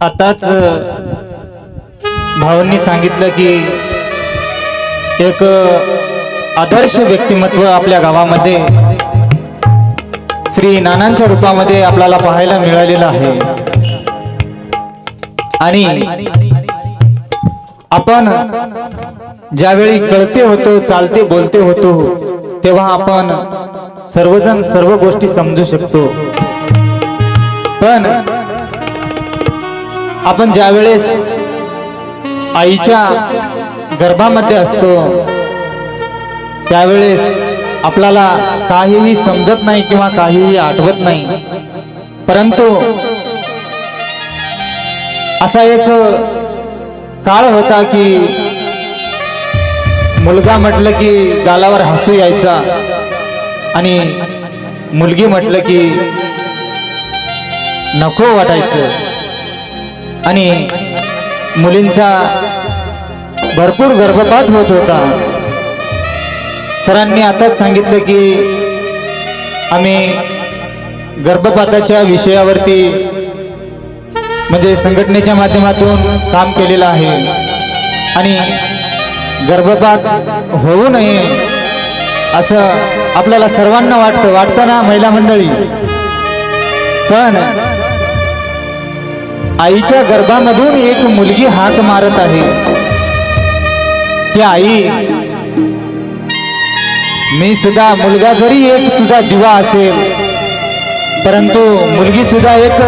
आताच भावांनी सांगितलं की एक आदर्श व्यक्तिमत्व आपल्या गावामध्ये श्री नानांच्या रूपामध्ये आपल्याला पाहायला मिळालेलं आहे. आणि आपण ज्यावेळी कळते होतो चालते बोलते होतो तेव्हा आपण सर्वजण सर्व गोष्टी समजू शकतो. पण आपण ज्या वेळेस आईच्या गर्भामध्ये असतो त्यावेळेस आपल्याला काहीही समजत नाही किंवा काहीही आठवत नाही. परंतु असा एक काळ होता की मुलगा म्हटलं की गालावर हसू यायचा आणि मुलगी म्हटलं की नको वाटायचं. आणि मुलींचा भरपूर गर्भपात होत होता. सरांनी आताच सांगितलं की आम्ही गर्भपाताच्या विषयावरती म्हणजे संघटनेच्या माध्यमातून काम केलेलं आहे. आणि गर्भपात होऊ नये असं आपल्याला सर्वांना वाटतं वाटतं ना महिला मंडळी? पण आईच्या गर्भामधून एक मुलगी हाक मारत आहे. की आई मी सुद्धा मुलगा जरी एक तुझा दिवा असेल परंतु मुलगी सुद्धा एक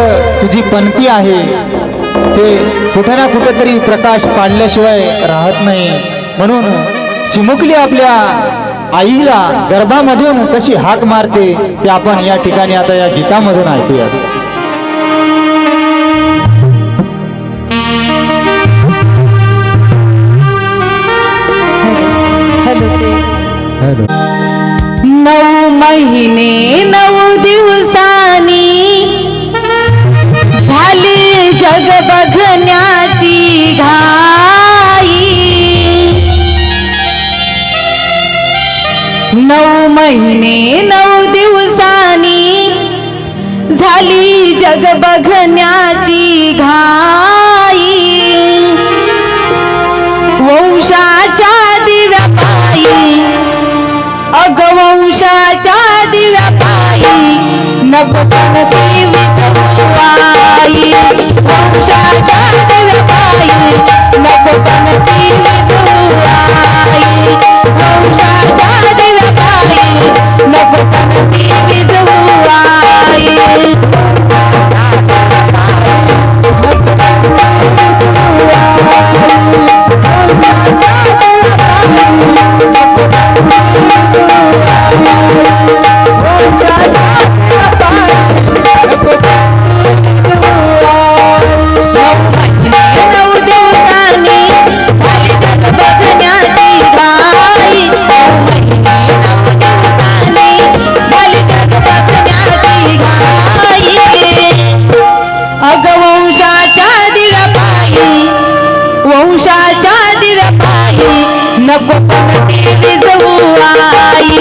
तुझी पणती आहे. ते कुठे ना कुठेतरी प्रकाश पाडल्याशिवाय राहत नाही. म्हणून चिमुकली आपल्या आईला गर्भामधून कशी हाक मारते ते आपण या ठिकाणी आता या गीतामधून ऐकूया महिने नऊ दिवसांनी झाली जग बघण्याची घाई. नऊ महिने नऊ दिवसानी झाली जग बघण्याची घाई. Watch पाई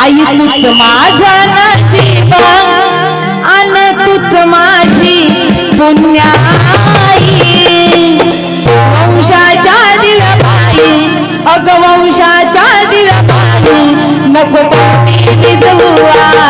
आई तुझ माझा नशीब अन तुझ माझी पुण्या वंशाच्या दिलबाई अग वंशाच्या दिलबाई नको पाणी भिजवा